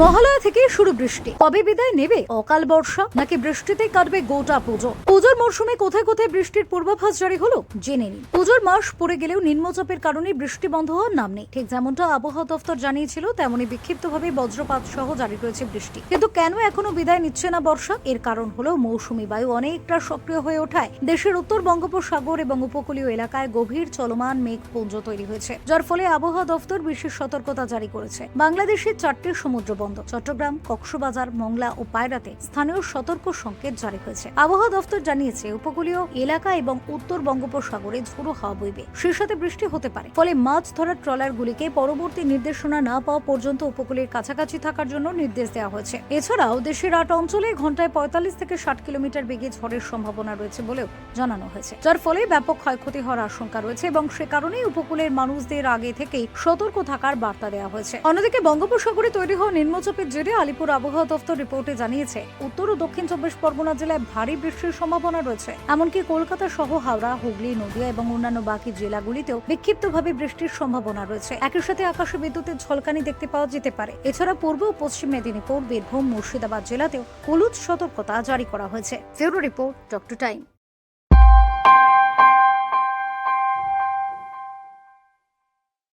মহালয়া থেকে শুরু বৃষ্টি। কবে বিদায় নেবে? অকাল বর্ষা? নাকি বৃষ্টিতে কাটবে গোটা পুজো? পুজোর মরশুমে কোথায় কোথায় বৃষ্টির পূর্বাভাস জারি হলো? জেনে নিন। পুজোর মাস পড়ে গেলেও নিম্নচাপের কারণে বৃষ্টি বন্ধ হওয়ার নাম নেই। ঠিক যেমনটা আবহাওয়া দফতর জানিয়েছিল তেমনি বিক্ষিপ্তভাবে বজ্রপাত সহ জারি রয়েছে বৃষ্টি। কিন্তু কেন এখনও বিদায় নিচ্ছে না বর্ষা? এর কারণ হলো মৌসুমী বায়ু অনেকটা সক্রিয় হয়ে ওঠায়। দেশের উত্তর বঙ্গোপসাগর এবং উপকূলীয় এলাকায় গভীর চলমান মেঘপুঞ্জ তৈরি হয়েছে, যার ফলে আবহাওয়া দফতর বিশেষ সতর্কতা জারি করেছে। বাংলাদেশের চারটি সমুদ্র বন্দর। চট্টগ্রাম, কক্সবাজার, মংলা ও পায়রাতে স্থানীয় সতর্ক সংকেত জারি হয়েছে। আবহাওয়া দফতর জানিয়েছে, উপকূলীয় এলাকা এবং উত্তর বঙ্গোপসাগরে ঝোড়ো হাওয়া বইবে। সেই সাথে বৃষ্টি হতে পারে। ফলে মাছ ধরার ট্রলারগুলিকে পরবর্তী নির্দেশনা না পাওয়া পর্যন্ত উপকূলের কাছাকাছি থাকার জন্য নির্দেশ দেওয়া হয়েছে। এছাড়াও দেশের আট অঞ্চলে ঘন্টায় পঁয়তাল্লিশ থেকে ষাট কিলোমিটার বেগে ঝড়ের সম্ভাবনা রয়েছে বলেও জানানো হয়েছে। যার ফলে ব্যাপক ক্ষয়ক্ষতি হওয়ার আশঙ্কা রয়েছে এবং সে কারণেই উপকূলের মানুষদের আগে থেকেই সতর্ক থাকার বার্তা দেওয়া হয়েছে। অন্যদিকে বঙ্গোপসাগরে তৈরি হওয়া নিম্নচাপের জেরে আলিপুর আবহাওয়া দফতর রিপোর্টে জানিয়েছে, উত্তর ও দক্ষিণ চব্বিশ পরগনা জেলায় ভারী বৃষ্টির সম্ভাবনা রয়েছে। এমনকি কলকাতা সহ হাওড়া, হুগলি, নদিয়া এবং অন্যান্য বাকি জেলাগুলিতেও বিক্ষিপ্তভাবে বৃষ্টির সম্ভাবনা রয়েছে। একই সাথে আকাশে বিদ্যুতের ঝলকানি দেখতে পাওয়া যেতে পারে। এছাড়া পূর্ব ও পশ্চিম মেদিনীপুর, বীরভূম, মুর্শিদাবাদ জেলাতেও হলুদ সতর্কতা জারি করা হয়েছে। ফেরো রিপোর্ট টাইম।